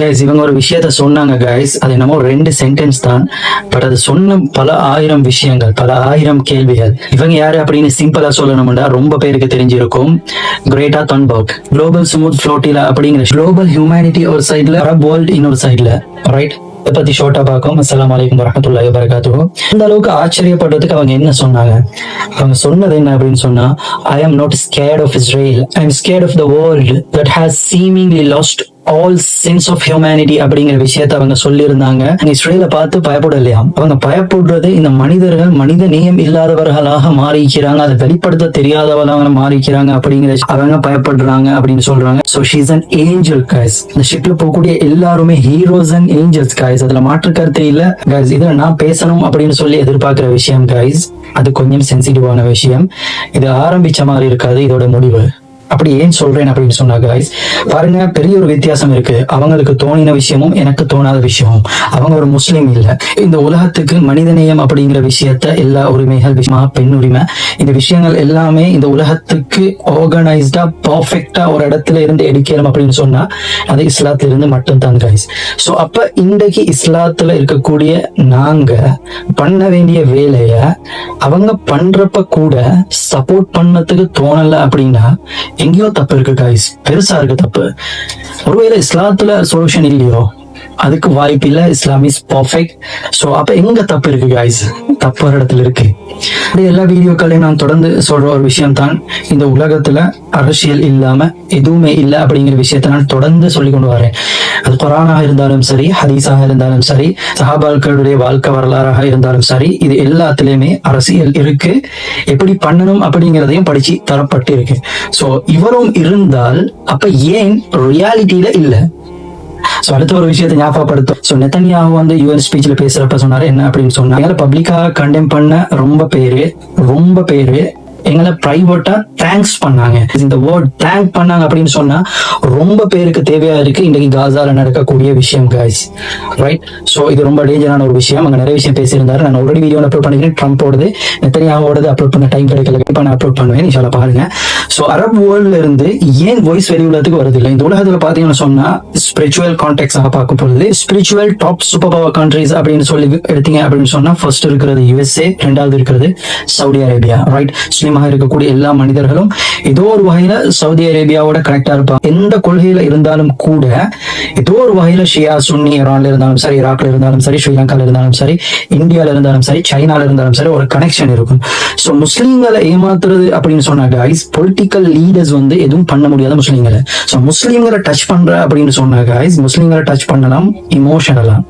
Guys இவங்க ஒரு விஷயத்த சொன்னாங்க கைஸ் அது என்னமோ ரெண்டு சென்டென்ஸ் தான். பட் அது சொன்ன பல ஆயிரம் விஷயங்கள் பல ஆயிரம் கேள்விகள். இவங்க யாரு அப்படின்னு சிம்பிளா சொல்லணும்னா ரொம்ப பேருக்கு தெரிஞ்சிருக்கும் Greta Thunberg. Global Sumud flotilla அப்படிங்கிற குளோபல் ஹியூமனிட்டி ஒரு சைட்ல அரப் வேர்ல்ட் இன்னொரு சைட்ல ரைட் இதை பத்தி ஷார்ட்டா பார்க்கும். அஸ்லாம் அலைக்கும் வரஹ்மத்துல்லாஹி வபரகாத்துஹு இந்த அளவுக்கு ஆச்சரியப்படுறதுக்கு அவங்க என்ன சொன்னாங்க? அவங்க சொன்னது என்ன அப்படின்னு சொன்னா I am not scared of Israel I am scared of the world that has seemingly lost all sense of humanity அப்படிங்கிற விஷயத்த அவங்க சொல்லியிருந்தாங்க. இஸ்ரேல பார்த்து பயப்படலையாம் அவங்க பயப்படுறது இந்த மனிதர்கள் மனித நேயம் இல்லாதவர்களாக மாறிக்கிறாங்க. அதை வெளிப்படுத்த தெரியாதவர்களாக மாறிக்கிறாங்க அப்படிங்கிற அவங்க பயப்படுறாங்க அப்படின்னு சொல்றாங்க. So she's an angel guys இந்த ஷிப்ல போகக்கூடிய எல்லாருமே ஹீரோஸ் அண்ட் ஏஞ்சல்ஸ் கைஸ் அதுல மாற்று கருத்து இல்ல. கைஸ் இதுல நான் பேசணும் அப்படின்னு சொல்லி எதிர்பார்க்கிற விஷயம் கைஸ் அது கொஞ்சம் சென்சிட்டிவான விஷயம். இது ஆரம்பிச்ச மாதிரி இருக்காது. இதோட முடிவு. அப்படி ஏன் சொல்றேன் அப்படின்னு சொன்னா கைஸ் பாருங்க பெரிய ஒரு வித்தியாசம் இருக்கு. அவங்களுக்கு தோணின விஷயமும் எனக்கு தோணாத விஷயமும். அவங்க ஒரு முஸ்லீம் இல்ல. இந்த உலகத்துக்கு மனிதநேயம் அப்படிங்கிற விஷயத்த எல்லா உரிமைகள் விஷயமா பெண் உரிமை இந்த விஷயங்கள் எல்லாமே இந்த உலகத்துக்கு ஆர்கனைஸ்டா பர்ஃபெக்டா ஒரு இடத்துல இருந்து எடுக்கலாம் அப்படின்னு சொன்னா அது இஸ்லாத்துல இருந்து மட்டும்தான் கைஸ் சோ அப்ப இன்றைக்கு இஸ்லாத்துல இருக்கக்கூடிய நாங்க பண்ண வேண்டிய வேலைய அவங்க பண்றப்ப கூட சப்போர்ட் பண்ணதுக்கு தோணல அப்படின்னா எங்கேயோ தப்பு இருக்கு காய்ஸ் பெருசா இருக்கு தப்பு. ஒருவேளை இஸ்லாத்துல சொல்யூஷன் இல்லையோ? அதுக்கு வாய்ப்பு இல்ல. இஸ்லாம் இஸ் பர்ஃபெக்ட் ஸோ அப்ப எங்க தப்பு இருக்கு காய்ஸ் தப்பு ஒரு இடத்துல இருக்கு. எல்லா வீடியோக்களையும் நான் தொடர்ந்து சொல்ற ஒரு விஷயம் தான் இந்த உலகத்துல அரசியல் இல்லாம எதுவுமே இல்லை அப்படிங்கிற விஷயத்த நான் தொடர்ந்து சொல்லி கொண்டு வரேன். அது குரானாக இருந்தாலும் சரி ஹதீஸாக இருந்தாலும் சரி சஹாபால்களுடைய வாழ்க்கை வரலாறாக இருந்தாலும் சரி இது எல்லாத்துலயுமே அரசியல் இருக்கு. எப்படி பண்ணணும் அப்படிங்கிறதையும் படிச்சு தரப்பட்டு இருக்கு சோ இவரும் இருந்தால் அப்ப ஏன் ரியாலிட்டியில இல்ல? சோ அடுத்த ஒரு விஷயத்தை ஞாபகப்படுத்தும். சோ நெத்தனியாவும் வந்து யூஎன் ஸ்பீச்ல பேசுறப்ப சொன்னாரு என்ன? அப்படின்னு சொன்னாங்க பப்ளிக்காக கண்டெம் பண்ண ரொம்ப பேரு ரொம்ப பேரு எங்களை பிரைவேட்டா தேங்க்ஸ் பண்ணாங்க. இந்த வேர்ட் தேங்க் பண்ணாங்க அப்படின்னு சொன்னா ரொம்ப பேருக்கு தேவையா இருக்கு இன்னைக்கு காசால நடக்கக்கூடிய விஷயம் கைஸ் ரைட் சோ இது ரொம்ப டேஞ்சரான ஒரு விஷயம். அங்க நிறைய விஷயம் பேசியிருந்தாரு. நான் ஆல்ரெடி வீடியோ அப்லோட் பண்ணிக்கிறேன். ட்ரம்போடது நெத்தனியாவோடது அப்லோட் பண்ண டைம் கிடைக்கல. இப்போ நான் அப்லோட் பண்ணுவேன். நீ சொல்ல பாருங்க சோ அரப் வேர்ல்ட்ல இருந்து ஏன் வாய்ஸ் வெளி உலகத்துக்கு வருது இல்லை இந்த உலகத்துல பாத்தீங்கன்னா சொன்னா ஸ்பிரிச்சுவல் கான்டெக்ட்ஸாக பார்க்க பொழுது spiritual top super power countries அப்படின்னு சொல்லி எடுத்தீங்க அப்படின்னு சொன்னா ஃபர்ஸ்ட் இருக்கிறது யூஎஸ்ஏ ரெண்டாவது இருக்கிறது சவுதி அரேபியா ரைட் முஸ்லீமாக இருக்கக்கூடிய எல்லா மனிதர்களும் ஏதோ ஒரு வகையில சவுதி அரேபியாவோட கனெக்டா இருப்பாங்க. எந்த கொள்கையில இருந்தாலும் கூட ஏதோ ஒரு வகையில ஷியா சுன்னி ஈரான்ல இருந்தாலும் சரி ஈராக்ல இருந்தாலும் சரி ஸ்ரீலங்கால இருந்தாலும் சரி இந்தியால இருந்தாலும் சரி சைனால இருந்தாலும் சரி ஒரு கனெக்ஷன் இருக்கும். சோ முஸ்லீம்களை ஏமாத்துறது அப்படின்னு சொன்னாங்க ஐஸ் பொலிட்டிக்கல் லீடர்ஸ் வந்து எதுவும் பண்ண முடியாத முஸ்லீம்களை. சோ முஸ்லீம்களை டச் பண்ற அப்படின்னு சொன்னாங்க ஐஸ் முஸ்லீம்களை டச் பண்ணலாம் இமோஷனலாம்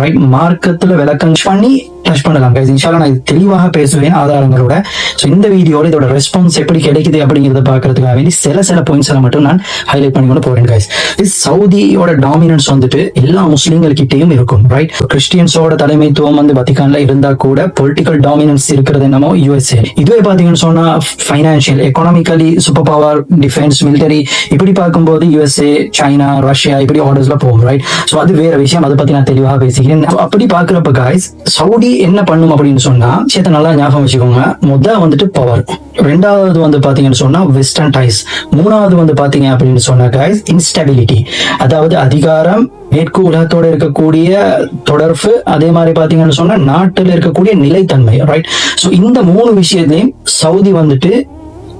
ரைட் மார்க்கத்துல விளக்கம் பண்ணி டச் பண்ணலாம் கைஸ் இன்ஷால்லா நான் இது தெளிவாக பேசுவேன் ஆதாரங்களோட. சோ இந்த வீடியோவில் இதோட ரெஸ்பான்ஸ் எப்படி கிடைக்குது அப்படிங்கறத பார்க்கறதுக்காக வேண்டி சில சில பாயிண்ட்ஸ் மட்டும் நான் ஹைலைட் பண்ணி கொண்டு போறேன் கைஸ் இது சவுதியோட டாமினன்ஸ் வந்துட்டு எல்லா முஸ்லீம்கள்கிட்டையும் இருக்கும் ரைட் கிறிஸ்டியன்ஸோட தலைமைத்துவம் வந்து வத்திகான்ல இருந்தா கூட பொலிட்டிக்கல் டாமினன்ஸ் இருக்கிறது என்னமோ யூஎஸ்ஏ இதுவே பாத்தீங்கன்னு சொன்னா financial economically super power defence military இப்படி பார்க்கும்போது யூஎஸ்ஏ சைனா ரஷ்யா இப்படி ஆர்டர்ஸ்ல போகும் ரைட் சோ அது வேற விஷயம். அதை பத்தி நான் தெளிவாக பேசிக்கிறேன். அப்படி பாக்குறப்ப காய்ஸ் சவுதி என்ன பண்ணும் அப்படின்னு சொன்னா சேத்த நல்லா ஞாபகம் வச்சுக்கோங்க. முதல் வந்துட்டு பவர் ரெண்டாவது வந்து பாத்தீங்கன்னு சொன்னா வெஸ்டர்ன் டைஸ் மூணாவது வந்து பாத்தீங்க அப்படின்னு சொன்னா கைஸ் இன்ஸ்டபிலிட்டி அதாவது அதிகாரம் மேற்கு உலகத்தோட இருக்கக்கூடிய தொடர்பு அதே மாதிரி பாத்தீங்கன்னு சொன்னா நாட்டுல இருக்கக்கூடிய நிலைத்தன்மை ரைட் சோ இந்த மூணு விஷயத்தையும் சவுதி வந்துட்டு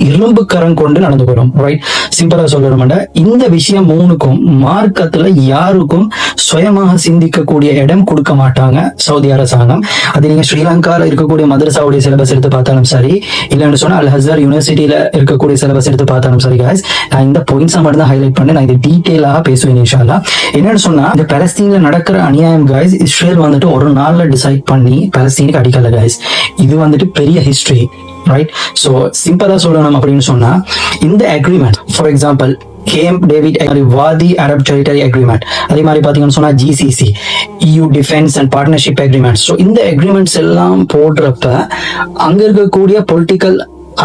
இரும்பு கரம் கொண்டு நடந்துக்கிறோம் ரைட் சிம்பிளா சொல்லணும்டா இந்த விஷயம் மூணுக்கும் மார்க்கத்துல யாருக்கும் சுயமாக சிந்திக்கக்கூடிய இடம் கொடுக்க மாட்டாங்க சவுதி அரசாங்கம். அது நீங்க ஸ்ரீலங்கால இருக்கக்கூடிய மதரசாவுடைய சிலபஸ் எடுத்து பார்த்தாலும் சரி இல்லைன்னு சொன்னா அல் ஹசர் யூனிவர்சிட்டியில இருக்கக்கூடிய சிலபஸ் எடுத்து பார்த்தாலும் சரி காய்ஸ் நான் இந்த பாயிண்ட்ஸ் மட்டும் தான் ஹைலைட் பண்ணி நான் இது டீட்டெயிலாக பேசுவேன் இன்ஷால்லா என்னன்னு சொன்னா இந்த பலஸ்தீன்ல நடக்கிற அநியாயம் காய்ஸ் இஸ்ரேல் வந்துட்டு ஒரு நாள்ல டிசைட் பண்ணி பலஸ்தீனுக்கு அடிக்கல காய்ஸ் இது வந்துட்டு பெரிய ஹிஸ்டரி ரைட் ஸோ சிம்பிளாக சொல்லணும் அப்படின்னு சொன்னா இந்த agreement for example Camp David வாதி அரப் டெரிட்டரி அக்ரிமெண்ட் அதே மாதிரி பார்த்தீங்கன்னு சொன்னா GCC EU defence and partnership agreement so இந்த அக்ரிமெண்ட்ஸ் எல்லாம் போடுறப்ப அங்க இருக்கக்கூடிய பொலிட்டிக்கல்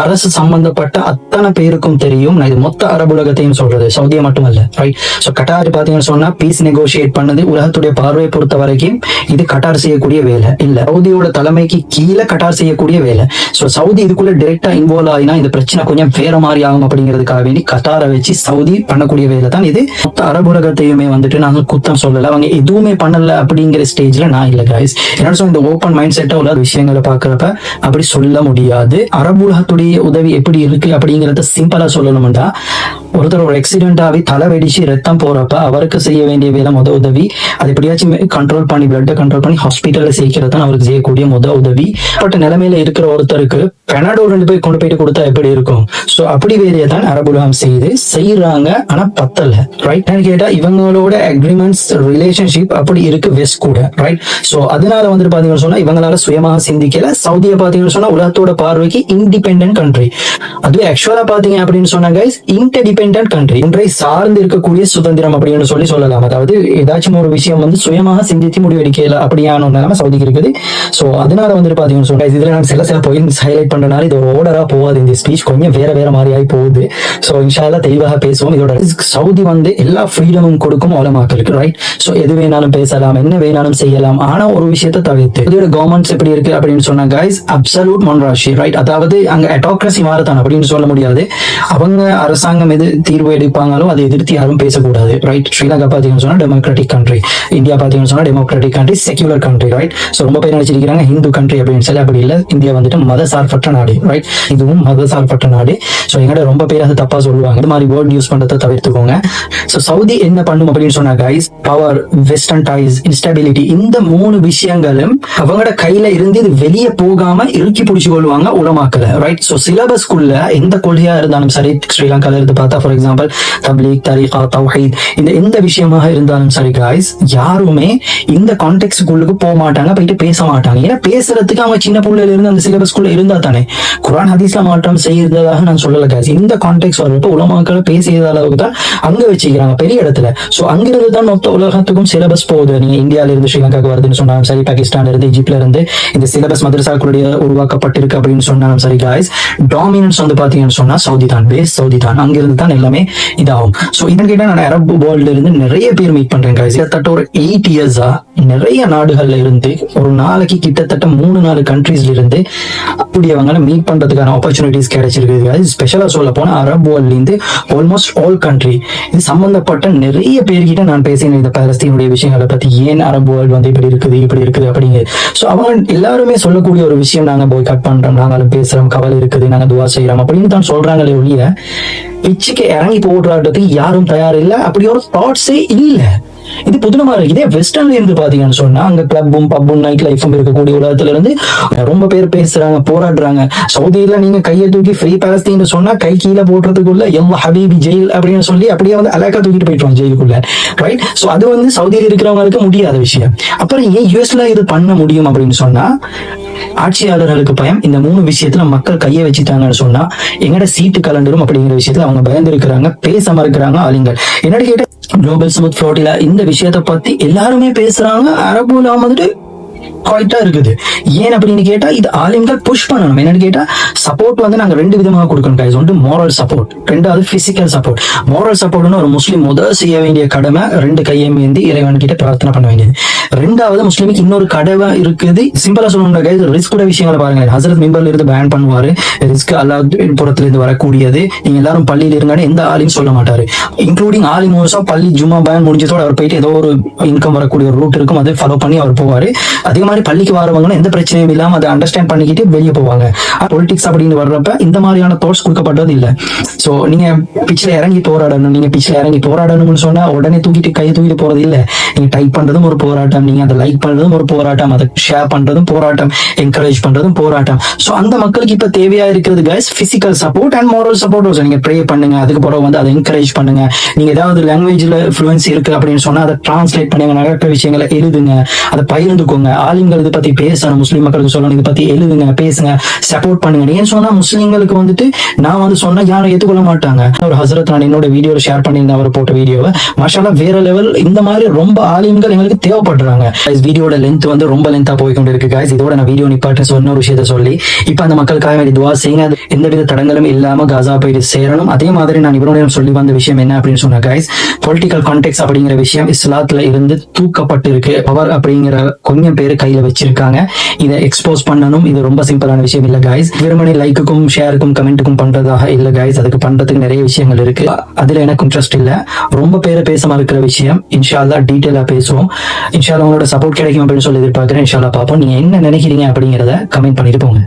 அரசு சம்பந்தப்பட்ட அத்தனை பேருக்கும் தெரியும். நான் இது மொத்த அரபு உலகத்தையும் சொல்றது. சவுதியா மட்டுமல்ல ரைட் ஸோ கட்டார் பாத்தீங்கன்னு சொன்னா பீஸ் நெகோசியேட் பண்ணது உலகத்துடைய பார்வையை பொறுத்த வரைக்கும் இது கட்டார் செய்யக்கூடிய வேலை இல்ல. சவுதியோட தலைமைக்கு கீழே கட்டார் செய்யக்கூடிய வேலை. ஸோ சவுதி இதுக்குள்ள டைரக்டா இன்வால்வ் ஆகினா இந்த பிரச்சனை கொஞ்சம் வேற மாதிரி ஆகும் அப்படிங்கிறதுக்காக வேண்டி கட்டாரை வச்சு சவுதி பண்ணக்கூடிய வேலை தான் இது. மொத்த அரபு உலகத்தையுமே வந்துட்டு நாங்க குத்தம் சொல்லல. அவங்க எதுவுமே பண்ணல அப்படிங்கிற ஸ்டேஜ்ல நான் இல்ல கைஸ் என்னோட சொல்ல இந்த ஓப்பன் மைண்ட் செட்டை உள்ள விஷயங்களை பாக்குறப்ப அப்படி சொல்ல முடியாது. அரபு உலகத்துடைய உதவி எப்படி இருக்கு அப்படிங்கறத சிம்பிளா சொல்லணும்டா. ஒருத்தர் ஒரு ஆக்சிடென்ட் ஆகி தலை வெடிச்சு ரத்தம் போறப்ப அவருக்கு செய்ய வேண்டிய வித முத உதவி அது எப்படியாச்சும் கண்ட்ரோல் பண்ணி பிளட்டை கண்ட்ரோல் பண்ணி ஹாஸ்பிட்டல்ல சேர்க்கிறது தான் அவருக்கு செய்யக்கூடிய முத உதவி. பட் நிலைமையில இருக்கிற ஒருத்தருக்கு பெனாடோல் ரெண்டு போய் கொண்டு போயிட்டு கொடுத்தா எப்படி இருக்கும்? சோ அப்படி வேலையை தான் அரபுலாம் செய்து செய்யறாங்க ஆனா பத்தல. ரைட் கேட்டா இவங்களோட அக்ரிமெண்ட்ஸ் ரிலேஷன்ஷிப் அப்படி இருக்கு வெஸ்ட் கூட. ரைட் சோ அதனால வந்துட்டு பாத்தீங்கன்னு சொன்னா இவங்களால சுயமாக சிந்திக்கல. சவுதியை பாத்தீங்கன்னு சொன்னா உலகத்தோட பார்வைக்கு இண்டிபெண்ட் இண்டிபெண்டன்ட் கண்ட்ரி அதுவே ஆக்சுவலா பாத்தீங்க அப்படின்னு சொன்னா கைஸ் இன்டர்டிபெண்டன்ட் கண்ட்ரி ஒன்றை சார்ந்து இருக்கக்கூடிய சுதந்திரம் அப்படின்னு சொல்லி சொல்லலாம். அதாவது ஏதாச்சும் ஒரு விஷயம் வந்து சுயமாக சிந்தித்து முடிவெடுக்கல அப்படியான ஒரு நிலைமை சவுதிக்கு இருக்குது. சோ அதனால வந்துட்டு பாத்தீங்கன்னு சொன்னா இதுல நான் சில சில பாயிண்ட்ஸ் ஹைலைட் பண்றனால இது ஒரு ஓர்டரா போகாது. இந்த ஸ்பீச் கொஞ்சம் வேற வேற மாதிரி ஆகி போகுது. சோ இன்ஷால்லா தெளிவாக பேசுவோம். இதோட சவுதி வந்து எல்லா ஃப்ரீடமும் கொடுக்கும் உலமாக்களுக்கு ரைட் சோ எது வேணாலும் பேசலாம் என்ன வேணாலும் செய்யலாம். ஆனா ஒரு விஷயத்தை தவிர்த்து இதோட கவர்மெண்ட்ஸ் எப்படி இருக்கு அப்படின்னு சொன்னா கைஸ் அப்சல்யூட் மொன்ராஷி ரைட் அதாவது அங்க அட்டோக்ரசி மாறத்தான் அப்படின்னு சொல்ல முடியாது. அவங்க அரசாங்கம் எது தீர்வு எடுப்பாங்களோ அதை எதிர்த்து யாரும் பேசக்கூடாது ரைட் ஸ்ரீலங்கா பாத்தீங்கன்னு சொன்னா டெமோக்ராட்டிக் கண்ட்ரி இந்தியா பாத்தீங்கன்னு சொன்னா democratic country secular country right so ரொம்ப பேர் நினைச்சிருக்காங்க ஹிந்து கண்ட்ரி அப்படின்னு சொல்லி அப்படி இல்லை. இந்தியா வந்துட்டு மத சார்பற்ற நாடு ரைட் இதுவும் மத சார்பற்ற நாடு. சோ எங்கட ரொம்ப பேர் அதை தப்பா சொல்லுவாங்க. இது மாதிரி வேர்ட் யூஸ் பண்றதை தவிர்த்துக்கோங்க. சோ சவுதி என்ன பண்ணும் அப்படின்னு சொன்னா guys power western ties instability இந்த மூணு விஷயங்களும் அவங்களோட கையில இருந்து இது வெளியே போகாம இறுக்கி பிடிச்சு கொள்வாங்க உலமாக்கல ரைட் ஸோ சிலபஸ்க்குள்ள எந்த கொள்கையா இருந்தாலும் சரி ஸ்ரீலங்கால இருந்து பார்த்தா ஃபார் எக்ஸாம்பிள் தப்லீக் தரீகா தௌஹீத் இந்த எந்த விஷயமாக இருந்தாலும் சரி காய்ஸ் யாருமே இந்த கான்டெக்ட்குள்ளுக்கு போக மாட்டாங்க போயிட்டு பேச மாட்டாங்க. ஏன்னா பேசுறதுக்கு அவங்க சின்ன பிள்ளையில இருந்து அந்த சிலபஸ்க்குள்ள இருந்தா தானே. குரான் ஹதீஸ்ல மாற்றம் செய்யறதாக நான் சொல்லல காய்ஸ் இந்த கான்டெக்ட் வரப்போ உலமாக்கள் பேசியது அளவுக்கு தான் அங்க வச்சுக்கிறாங்க பெரிய இடத்துல. சோ அங்கிருந்து தான் மொத்த உலகத்துக்கும் சிலபஸ் போகுது. நீங்க இந்தியாவில இருந்து ஸ்ரீலங்காக்கு வருதுன்னு சொன்னாலும் சரி பாகிஸ்தான்ல இருந்து ஈஜிப்ட்ல இருந்து இந்த சிலபஸ் மதரசாக்களுடைய உருவாக்கப்பட்டிருக்கு அப்படின்னு சொன்னாலும் சரி காய்ஸ் டாமினன்ஸ் வந்து பாத்தீங்கன்னு சொன்னா சவுதி தான் பேஸ் சவுதி தான் அங்கிருந்து தான் எல்லாமே இதாகும். ஸோ இதன் நான் அரபு வேர்ல்ட்ல இருந்து நிறைய பேர் மீட் பண்றேன் guys. கிட்டத்தட்ட ஒரு எயிட் இயர்ஸா நிறைய நாடுகள்ல இருந்து ஒரு நாளைக்கு கிட்டத்தட்ட மூணு நாலு கண்ட்ரீஸ்ல இருந்து அப்படி அவங்கள மீட் பண்றதுக்கான ஆப்பர்ச்சுனிட்டிஸ் கிடைச்சிருக்கு ஸ்பெஷலா சொல்ல போனா அரபு வேர்ல்ட்ல இருந்து ஆல்மோஸ்ட் ஆல் கண்ட்ரி இது சம்பந்தப்பட்ட நிறைய பேர்கிட்ட நான் பேசினேன் இந்த பாலஸ்தீனுடைய விஷயங்களை பத்தி. ஏன் அரபு வேர்ல்டு வந்து இப்படி இருக்குது இப்படி இருக்குது அப்படிங்கிறது. ஸோ அவங்க எல்லாருமே சொல்லக்கூடிய ஒரு விஷயம் நாங்க போய் கட் பண்றோம் நாங்களும் பேசுறோம் கவலை இருக்குது நாங்க துவா செய்யறோம் அப்படின்னு தான் சொல்றாங்களே ஒழிய பிச்சுக்கு இறங்கி போடுறதுக்கு யாரும் தயார் இல்லை அப்படி ஒரு தாட்ஸே இல்ல. இது புதுனமா இருக்கு. இதே வெஸ்டர்ன்ல இருந்து பாத்தீங்கன்னு சொன்னா அங்க கிளப்பும் பப்பும் நைட் லைஃபும் இருக்கக்கூடிய உலகத்துல இருந்து ரொம்ப பேர் பேசுறாங்க போராடுறாங்க. சவுதியில நீங்க கையை தூக்கி ஃப்ரீ பாலஸ்தீன் சொன்னா கை கீழே போடுறதுக்குள்ள எவ்வளவு ஹபீபி ஜெயில் அப்படின்னு சொல்லி அப்படியே வந்து அலாக்கா தூக்கிட்டு போயிட்டுவாங்க ஜெயிலுக்குள்ள. ரைட் சோ அது வந்து சவுதியில் இருக்கிறவங்களுக்கு முடியாத விஷயம். அப்புறம் ஏன் யூஎஸ்ல இது பண்ண முடியும் அப்படின்னு சொன்னா ஆட்சியாளர்களுக்கு பயம். இந்த மூணு விஷயத்துல மக்கள் கையை வச்சுட்டாங்கன்னு சொன்னா எங்கட சீட்டு கலண்டரும் அப்படிங்கிற விஷயத்துல அவங்க பயந்து இருக்கிறாங்க பேசாம இருக்கிறாங்க ஆளுங்கள். என்னடி கேட்ட குளோபல் ஸ்மூத் ஃப்ளோட்டில இந்த விஷயத்த பத்தி எல்லாருமே பேசுறாங்க. அரபுல வந்துட்டு குவாய்ட்டா இருக்குது. ஏன் அப்படின்னு கேட்டா இது ஆலிம்கள் புஷ் பண்ணணும். என்னன்னு கேட்டா சப்போர்ட் வந்து நாங்க ரெண்டு விதமாக கொடுக்கணும் கைஸ் ஒன்று மோரல் சப்போர்ட் ரெண்டாவது பிசிக்கல் சப்போர்ட் மோரல் சப்போர்ட்னு ஒரு முஸ்லீம் முதல் செய்ய வேண்டிய கடமை ரெண்டு கையை மேந்தி இறைவன் கிட்ட பிரார்த்தனை பண்ண வேண்டியது. ரெண்டாவது முஸ்லீமுக்கு இன்னொரு கடமை இருக்குது. சிம்பிளா சொல்லணும் கைஸ் ரிஸ்க் கூட விஷயங்களை பாருங்க. ஹசரத் மிம்பர்ல இருந்து பேன் பண்ணுவாரு. ரிஸ்க் அல்லாஹ் புறத்துல இருந்து வரக்கூடியது. நீங்க எல்லாரும் பள்ளியில இருந்தாலும் எந்த ஆளையும் சொல்ல மாட்டாரு. இன்க்ளூடிங் ஆலிம் மோசம் பள்ளி ஜும்மா பேன் முடிஞ்சதோட அவர் போயிட்டு ஏதோ ஒரு இன்கம் வரக்கூடிய ஒரு ரூட் இருக்கும். அதை ஃபாலோ பண்ணி அவர் போவாரு. அதே மாதிரி பள்ளிக்கு வரவங்களும் எந்த பிரச்சனையும் இல்லாமல் அதை அண்டர்ஸ்டாண்ட் பண்ணிக்கிட்டு வெளியே போவாங்க. பொலிட்டிக்ஸ் அப்படின்னு வர்றப்ப இந்த மாதிரியான தோட்ஸ் கொடுக்கப்பட்டது இல்ல. ஸோ நீங்க பிச்சில் இறங்கி போராடணும். நீங்க பிச்சில் இறங்கி போராடணும்னு சொன்னா உடனே தூக்கிட்டு கையை தூக்கிட்டு போறது இல்லை. நீங்க டைப் பண்றதும் ஒரு போராட்டம். நீங்க அதை லைக் பண்றதும் ஒரு போராட்டம். அதை ஷேர் பண்றதும் போராட்டம். என்கரேஜ் பண்றதும் போராட்டம். ஸோ அந்த மக்களுக்கு இப்ப தேவையா இருக்கிறது guys physical support and moral support also. நீங்க ப்ரே பண்ணுங்க. அதுக்கு பிறகு வந்து அதை என்கரேஜ் பண்ணுங்க. நீங்க ஏதாவது லாங்குவேஜ்ல ஃப்ளூயன்ஸ் இருக்கு அப்படின்னு சொன்னா அதை டிரான்ஸ்லேட் பண்ணுங்க. நடக்கிற விஷயங்களை எழுதுங்க. அதை பகிர்ந்துக்கோங்க. ஆல் இதை பத்தி பேசணும். முஸ்லீம் மக்களுக்கு சொல்லணும் இதை பத்தி எழுதுங்க பேசுங்க சப்போர்ட் பண்ணுங்க ஏன் சொன்னா முஸ்லீம்களுக்கு வந்துட்டு நான் வந்து சொன்னா யாரும் ஏத்துக்கொள்ள மாட்டாங்க. ஒரு ஹசரத் நான் என்னோட வீடியோல ஷேர் பண்ணியிருந்தேன் அவர் போட்ட வீடியோவை மஷாலா வேற லெவல் இந்த மாதிரி ரொம்ப ஆலிம்கள் எங்களுக்கு தேவைப்படுறாங்க. வீடியோட லென்த் வந்து ரொம்ப லென்த்தா போய் கொண்டு இருக்கு காய்ஸ் இதோட நான் வீடியோ நிப்பாட்டு சொன்ன ஒரு விஷயத்த சொல்லி. இப்ப அந்த மக்களுக்காக வேண்டி துவா செய்யுங்க. எந்த வித தடங்களும் இல்லாம காசா போயிட்டு சேரணும். அதே மாதிரி நான் இவரோட சொல்லி வந்த விஷயம் என்ன அப்படின்னு சொன்ன guys பொலிட்டிக்கல் கான்டெக்ட் அப்படிங்கிற விஷயம் இஸ்லாத்துல இருந்து தூக்கப்பட்டு இருக்கு பவர் அப்படிங்கிற கொஞ்சம் பேர் கை கையில வச்சிருக்காங்க. இதை எக்ஸ்போஸ் பண்ணணும். இது ரொம்ப சிம்பிளான விஷயம் இல்ல guys. வெறுமனை லைக்குக்கும் ஷேருக்கும் கமெண்ட்டுக்கும் பண்றதாக இல்ல guys. அதுக்கு பண்றதுக்கு நிறைய விஷயங்கள் இருக்கு. அதுல எனக்கு இன்ட்ரெஸ்ட் இல்ல. ரொம்ப பேரை பேசமா இருக்கிற விஷயம். இன்ஷால்லா டீட்டெயிலா பேசுவோம். இன்ஷால்லா உங்களோட சப்போர்ட் கிடைக்கும் அப்படின்னு சொல்லி எதிர்பார்க்கிறேன். இன்ஷால்லா பார்ப்போம். நீங்க என்ன நினைக்கிறீங்க அப்படிங்கறத கமெண்ட் பண்ணிட்டு போங்க.